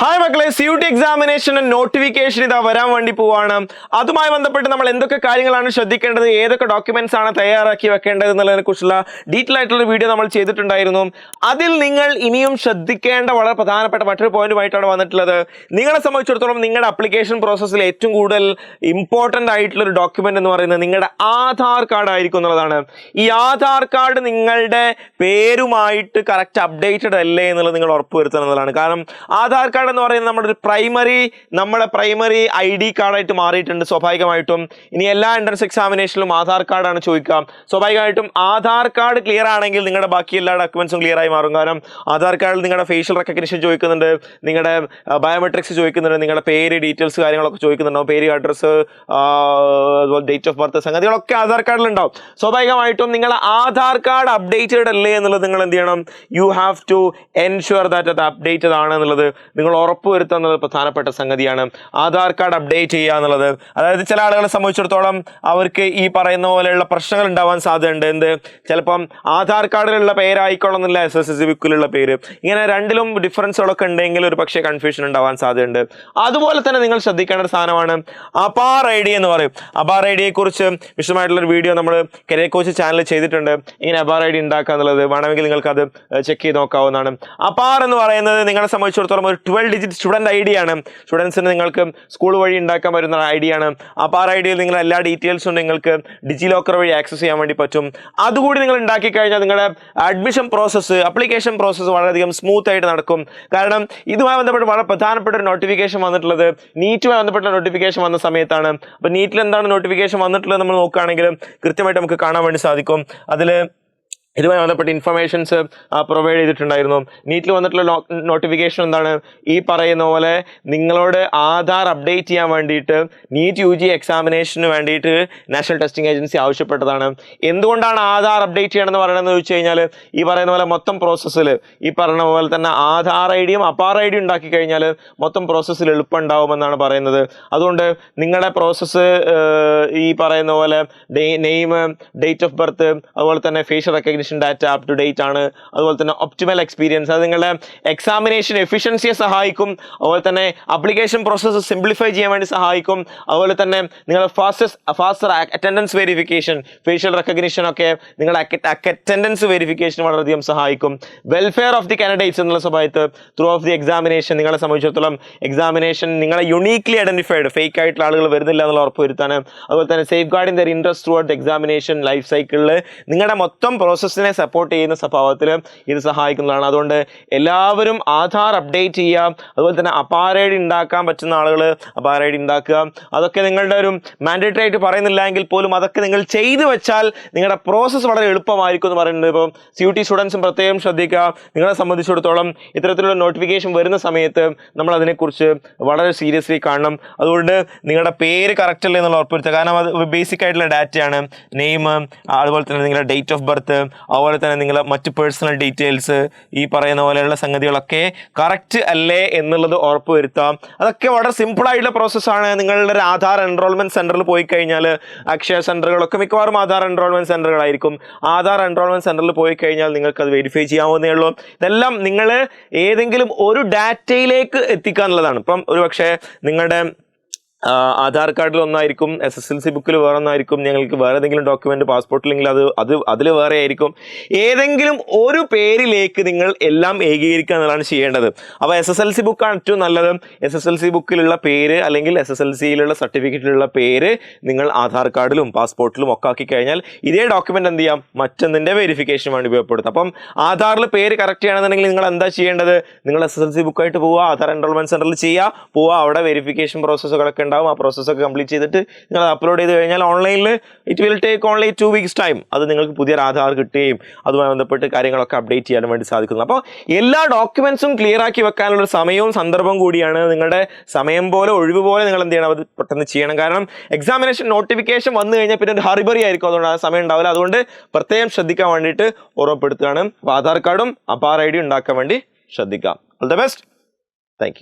Hi മക്കളെ. C U T examination notification ഇതാ വരാൻ വേണ്ടി പോവാണ്. അതുമായി ബന്ധപ്പെട്ട് നമ്മൾ എന്തൊക്കെ കാര്യങ്ങളാണ് ശ്രദ്ധിക്കേണ്ടത് ഏതൊക്കെ ഡോക്യുമെന്റ്സ് ആണ് തയ്യാറാക്കി വെക്കേണ്ടത് എന്നുള്ളതിനെ കുറിച്ചുള്ള ഡീറ്റെയിൽ ആയിട്ടുള്ള വീഡിയോ നമ്മൾ ചെയ്തിട്ടുണ്ടായിരുന്നു. അതിൽ നിങ്ങൾ ഇനിയും ശ്രദ്ധിക്കേണ്ട വളരെ പ്രധാനപ്പെട്ട മറ്റൊരു പോയിന്റുമായിട്ടാണ് വന്നിട്ടുള്ളത്. നിങ്ങളെ സംബന്ധിച്ചിടത്തോളം നിങ്ങളുടെ അപ്ലിക്കേഷൻ പ്രോസസ്സിൽ ഏറ്റവും കൂടുതൽ ഇമ്പോർട്ടന്റ് ആയിട്ടുള്ള ഒരു ഡോക്യുമെന്റ് എന്ന് പറയുന്നത് നിങ്ങളുടെ ആധാർ കാർഡ് ആയിരിക്കും എന്നുള്ളതാണ്. ഈ ആധാർ കാർഡ് നിങ്ങളുടെ പേരുമായിട്ട് കറക്റ്റ് അപ്ഡേറ്റഡ് അല്ലേ എന്നുള്ളത് നിങ്ങൾ ഉറപ്പുവരുത്തണം എന്നുള്ളതാണ്. കാരണം ആധാർ കാർഡ് എന്ന് പറയുന്നത് നമ്മുടെ ഒരു പ്രൈമറി നമ്മുടെ പ്രൈമറി ഐ ഡി കാർഡായിട്ട് മാറിയിട്ടുണ്ട് സ്വാഭാവികമായിട്ടും. ഇനി എല്ലാ എൻട്രൻസ് എക്സാമിനേഷനിലും ആധാർ കാർഡാണ് ചോദിക്കുക. സ്വാഭാവികമായിട്ടും ആധാർ കാർഡ് ക്ലിയർ ആണെങ്കിൽ നിങ്ങളുടെ ബാക്കി എല്ലാ ഡോക്യുമെന്റ്സും ക്ലിയർ ആയി മാറും. കാരണം ആധാർ കാർഡിൽ നിങ്ങളുടെ ഫേഷ്യൽ റെക്കഗ്നിഷൻ ചോദിക്കുന്നുണ്ട് നിങ്ങളുടെ ബയോമെട്രിക്സ് ചോദിക്കുന്നുണ്ട് നിങ്ങളുടെ പേര് ഡീറ്റെയിൽസ് കാര്യങ്ങളൊക്കെ ചോദിക്കുന്നുണ്ടാവും. പേര് അഡ്രസ്സ് ഡേറ്റ് ഓഫ് ബർത്ത് സംഗതികളൊക്കെ ആധാർ കാർഡിൽ ഉണ്ടാവും സ്വാഭാവികമായിട്ടും നിങ്ങൾ ആധാർ കാർഡ് അപ്ഡേറ്റഡ് അല്ലേ എന്നുള്ളത് നിങ്ങൾ എന്ത് ചെയ്യണം? You have to ensure that അത് അപ്ഡേറ്റഡ് ആണ് എന്നുള്ളത് നിങ്ങൾ ഉറപ്പുവരുത്തുക എന്നുള്ളത് പ്രധാനപ്പെട്ട സംഗതിയാണ്. ആധാർ കാർഡ് അപ്ഡേറ്റ് ചെയ്യുക എന്നുള്ളത്. അതായത് ചില ആളുകളെ സംബന്ധിച്ചിടത്തോളം അവർക്ക് ഈ പറയുന്ന പോലെയുള്ള പ്രശ്നങ്ങൾ ഉണ്ടാവാൻ സാധ്യതയുണ്ട്. എന്ത്? ചിലപ്പം ആധാർ കാർഡിലുള്ള പേരായിക്കൊള്ളുന്നില്ല എസ് എസ് എസ് ബുക്കിലുള്ള പേര്. ഇങ്ങനെ രണ്ടിലും ഡിഫറൻസുകളൊക്കെ ഉണ്ടെങ്കിൽ ഒരു പക്ഷേ കൺഫ്യൂഷൻ ഉണ്ടാവാൻ സാധ്യതയുണ്ട്. അതുപോലെ തന്നെ നിങ്ങൾ ശ്രദ്ധിക്കേണ്ട ഒരു സാധനമാണ് അപാർ ഐ ഡി എന്ന് പറയും. അപാർ ഐ ഡിയെ കുറിച്ച് വിശദമായിട്ടുള്ള ഒരു വീഡിയോ നമ്മൾ കരിയർ കോച്ച് ചാനലിൽ ചെയ്തിട്ടുണ്ട്. ഇങ്ങനെ അപാർ ഐ ഡി ഉണ്ടാക്കുക എന്നുള്ളത് വേണമെങ്കിൽ നിങ്ങൾക്ക് അത് ചെക്ക് ചെയ്ത് നോക്കാവുന്നതാണ്. അപാർ എന്ന് പറയുന്നത് നിങ്ങളെ സംബന്ധിച്ചിടത്തോളം ഒരു twelve digit student I D ആണ്. സ്റ്റുഡൻസിന് നിങ്ങൾക്ക് സ്കൂൾ വഴി ഉണ്ടാക്കാൻ വരുന്ന ഐ ഡി ആണ്. അപ്പോൾ ആ ഐ ഡിയിൽ നിങ്ങൾ എല്ലാ ഡീറ്റെയിൽസും നിങ്ങൾക്ക് ഡിജി ലോക്കർ വഴി ആക്സസ് ചെയ്യാൻ വേണ്ടി പറ്റും. അതുകൂടി നിങ്ങൾ ഉണ്ടാക്കി കഴിഞ്ഞാൽ നിങ്ങളുടെ അഡ്മിഷൻ പ്രോസസ്സ് അപ്ലിക്കേഷൻ പ്രോസസ്സ് വളരെയധികം സ്മൂത്ത് ആയിട്ട് നടക്കും. കാരണം ഇതുമായി ബന്ധപ്പെട്ട് വളരെ പ്രധാനപ്പെട്ട ഒരു നോട്ടിഫിക്കേഷൻ വന്നിട്ടുള്ളത് നീറ്റുമായി ബന്ധപ്പെട്ട നോട്ടിഫിക്കേഷൻ വന്ന സമയത്താണ്. അപ്പോൾ നീറ്റിൽ എന്താണ് നോട്ടിഫിക്കേഷൻ വന്നിട്ടുള്ളത് നമ്മൾ നോക്കുകയാണെങ്കിൽ കൃത്യമായിട്ട് നമുക്ക് കാണാൻ വേണ്ടി സാധിക്കും. അതിൽ ഇതുമായി ബന്ധപ്പെട്ട ഇൻഫർമേഷൻസ് പ്രൊവൈഡ് ചെയ്തിട്ടുണ്ടായിരുന്നു. നീറ്റിൽ വന്നിട്ടുള്ള നോട്ടിഫിക്കേഷൻ എന്താണ്? ഈ പറയുന്ന പോലെ നിങ്ങളോട് ആധാർ അപ്ഡേറ്റ് ചെയ്യാൻ വേണ്ടിയിട്ട് നീറ്റ് യു ജി എക്സാമിനേഷന് വേണ്ടിയിട്ട് നാഷണൽ ടെസ്റ്റിംഗ് ഏജൻസി ആവശ്യപ്പെട്ടതാണ്. എന്തുകൊണ്ടാണ് ആധാർ അപ്ഡേറ്റ് ചെയ്യണമെന്ന് പറയണമെന്ന് ചോദിച്ചു കഴിഞ്ഞാൽ ഈ പറയുന്ന പോലെ മൊത്തം പ്രോസസ്സിൽ ഈ പറയുന്ന പോലെ തന്നെ ആധാർ ഐ ഡിയും അപ്പാർ ഐ ഡിയും ഉണ്ടാക്കി കഴിഞ്ഞാൽ മൊത്തം പ്രോസസ്സിൽ എളുപ്പമുണ്ടാവുമെന്നാണ് പറയുന്നത്. അതുകൊണ്ട് നിങ്ങളുടെ പ്രോസസ്സ് ഈ പറയുന്ന പോലെ നെയിം ഡേറ്റ് ഓഫ് ബർത്ത് അതുപോലെ തന്നെ facial recognition data up to date ആണ്. അതുപോലെ തന്നെ ഒപ്റ്റിമൽ എക്സ്പീരിയൻസ് അത് നിങ്ങളുടെ എക്സാമിനേഷൻ എഫിഷ്യൻസിയെ സഹായിക്കും. അതുപോലെ തന്നെ അപ്ലിക്കേഷൻ പ്രോസസ്സ് സിംപ്ലിഫൈ ചെയ്യാൻ വേണ്ടി സഹായിക്കും. അതുപോലെ തന്നെ നിങ്ങളുടെ fastest faster attendance verification facial recognition ഒക്കെ നിങ്ങളുടെ അറ്റൻഡൻസ് വെരിഫിക്കേഷൻ വളരെയധികം സഹായിക്കും. വെൽഫെയർ ഓഫ് ദി കാൻഡിഡേറ്റ്സ് എന്നുള്ള സമയത്ത് ത്രൂ ഓഫ് ദി എക്സാമിനേഷൻ നിങ്ങളെ സംബന്ധിച്ചിടത്തോളം എക്സാമിനേഷൻ നിങ്ങളെ യുണീക്ലി ഐഡന്റിഫൈഡ് ഫേക്ക് ആയിട്ടുള്ള ആളുകൾ വരുന്നില്ല എന്നുള്ള ഉറപ്പ് വരുത്താൻ അതുപോലെ തന്നെ safeguarding their interest throughout examination life സൈക്കിളിൽ നിങ്ങളുടെ മൊത്തം പ്രോസസ്സിനെ സപ്പോർട്ട് ചെയ്യുന്ന സ്വഭാവത്തിൽ ഇത് സഹായിക്കുന്നതാണ്. അതുകൊണ്ട് എല്ലാവരും ആധാർ അപ്ഡേറ്റ് ചെയ്യാം അതുപോലെ തന്നെ അപാരൈഡി ഉണ്ടാക്കാൻ പറ്റുന്ന ആളുകൾ അപാരൈഡി ഉണ്ടാക്കുക. അതൊക്കെ നിങ്ങളുടെ ഒരു മാൻഡേറ്ററി ആയിട്ട് പറയുന്നില്ല എങ്കിൽ പോലും അതൊക്കെ നിങ്ങൾ ചെയ്തു വെച്ചാൽ നിങ്ങളുടെ പ്രോസസ്സ് വളരെ എളുപ്പമായിരിക്കും എന്ന് പറയുന്നത്. ഇപ്പം സി യു ടി സ്റ്റുഡൻസും പ്രത്യേകം ശ്രദ്ധിക്കുക. നിങ്ങളെ സംബന്ധിച്ചിടത്തോളം ഇത്തരത്തിലുള്ള നോട്ടിഫിക്കേഷൻ വരുന്ന സമയത്ത് നമ്മൾ അതിനെക്കുറിച്ച് വളരെ സീരിയസ്ലി കാണണം. അതുകൊണ്ട് നിങ്ങളുടെ പേര് കറക്റ്റ് അല്ലേ എന്നുള്ള ഉറപ്പുവരുത്തുക കാരണം അത് ബേസിക് ആയിട്ടുള്ള ഡാറ്റയാണ് നെയിം അതുപോലെ തന്നെ നിങ്ങളുടെ ഡേറ്റ് ഓഫ് ബർത്ത് അതുപോലെ തന്നെ നിങ്ങളെ മറ്റ് പേഴ്സണൽ ഡീറ്റെയിൽസ് ഈ പറയുന്ന പോലെയുള്ള സംഗതികളൊക്കെ കറക്റ്റ് അല്ലേ എന്നുള്ളത് ഉറപ്പ് വരുത്താം. അതൊക്കെ വളരെ സിമ്പിൾ ആയിട്ടുള്ള പ്രോസസ്സാണ് നിങ്ങളുടെ ഒരു ആധാർ എൻറോൾമെന്റ് സെന്ററിൽ പോയി കഴിഞ്ഞാൽ അക്ഷയ സെന്ററുകളൊക്കെ മിക്കവാറും ആധാർ എൻറോൾമെന്റ് സെന്ററുകളായിരിക്കും ആധാർ എൻറോൾമെന്റ് സെന്ററിൽ പോയി കഴിഞ്ഞാൽ നിങ്ങൾക്ക് അത് വെരിഫൈ ചെയ്യാവുന്നേ ഉള്ളൂ. ഇതെല്ലാം നിങ്ങൾ ഏതെങ്കിലും ഒരു ഡാറ്റയിലേക്ക് എത്തിക്കാനുള്ളതാണ്. ഇപ്പം ഒരു പക്ഷേ നിങ്ങളുടെ ആധാർ കാർഡിൽ ഒന്നായിരിക്കും എസ് എസ് എൽ സി ബുക്കിൽ വേറെ ഒന്നായിരിക്കും ഞങ്ങൾക്ക് വേറെ ഏതെങ്കിലും ഡോക്യുമെന്റ് പാസ്പോർട്ടിലെങ്കിൽ അത് അത് അതിൽ വേറെ ആയിരിക്കും. ഏതെങ്കിലും ഒരു പേരിലേക്ക് നിങ്ങൾ എല്ലാം ഏകീകരിക്കുക എന്നുള്ളതാണ് ചെയ്യേണ്ടത്. അപ്പോൾ എസ് എസ് എൽ സി ബുക്കാണ് ഏറ്റവും നല്ലത്. എസ് എസ് എൽ സി ബുക്കിലുള്ള പേര് അല്ലെങ്കിൽ എസ് എസ് എൽ സിയിലുള്ള സർട്ടിഫിക്കറ്റിലുള്ള പേര് നിങ്ങൾ ആധാർ കാർഡിലും പാസ്പോർട്ടിലും ഒക്കെ ആക്കി കഴിഞ്ഞാൽ ഇതേ ഡോക്യുമെന്റ് എന്ത് ചെയ്യാം? മറ്റൊന്നിന്റെ വെരിഫിക്കേഷൻ വേണ്ടി ഉപയോഗപ്പെടുത്തും. അപ്പം ആധാറിൽ പേര് കറക്റ്റ് ചെയ്യണമെന്നുണ്ടെങ്കിൽ നിങ്ങൾ എന്താ ചെയ്യേണ്ടത്? നിങ്ങൾ എസ് എസ് എൽ സി ബുക്കായിട്ട് പോവുക ആധാർ എൻറോൾമെന്റ് സെന്ററിൽ ചെയ്യുക പോവുക അവിടെ വെരിഫിക്കേഷൻ പ്രോസസ്സുകളൊക്കെ ഉണ്ടാവും. ആ പ്രോസസ്സൊക്കെ കംപ്ലീറ്റ് ചെയ്തിട്ട് നിങ്ങൾ അപ്ലോഡ് ചെയ്ത് കഴിഞ്ഞാൽ ഓൺലൈനിൽ it will take only two weeks time അത് നിങ്ങൾക്ക് പുതിയ ആധാർ കിട്ടുകയും അതുമായി ബന്ധപ്പെട്ട് കാര്യങ്ങളൊക്കെ അപ്ഡേറ്റ് ചെയ്യാൻ വേണ്ടി സാധിക്കുന്നു. അപ്പോൾ എല്ലാ ഡോക്യുമെൻസും ക്ലിയർ ആക്കി വെക്കാനുള്ള സമയവും സന്ദർഭവും കൂടിയാണ് നിങ്ങളുടെ സമയം പോലെ ഒഴിവ് പോലെ നിങ്ങൾ എന്ത് ചെയ്യണം? അത് പെട്ടെന്ന് ചെയ്യണം. കാരണം എക്സാമിനേഷൻ നോട്ടിഫിക്കേഷൻ വന്നു കഴിഞ്ഞാൽ പിന്നെ ഒരു ഹറിബറി ആയിരിക്കും. അതുകൊണ്ട് ആ സമയം ഉണ്ടാവില്ല. അതുകൊണ്ട് പ്രത്യേകം ശ്രദ്ധിക്കാൻ വേണ്ടിയിട്ട് ഓർമ്മപ്പെടുത്തുകയാണ്. അപ്പോൾ ആധാർ കാർഡും അപ്പാർ ഐ ഡി ഉണ്ടാക്കാൻ വേണ്ടി ശ്രദ്ധിക്കാം. All the best thank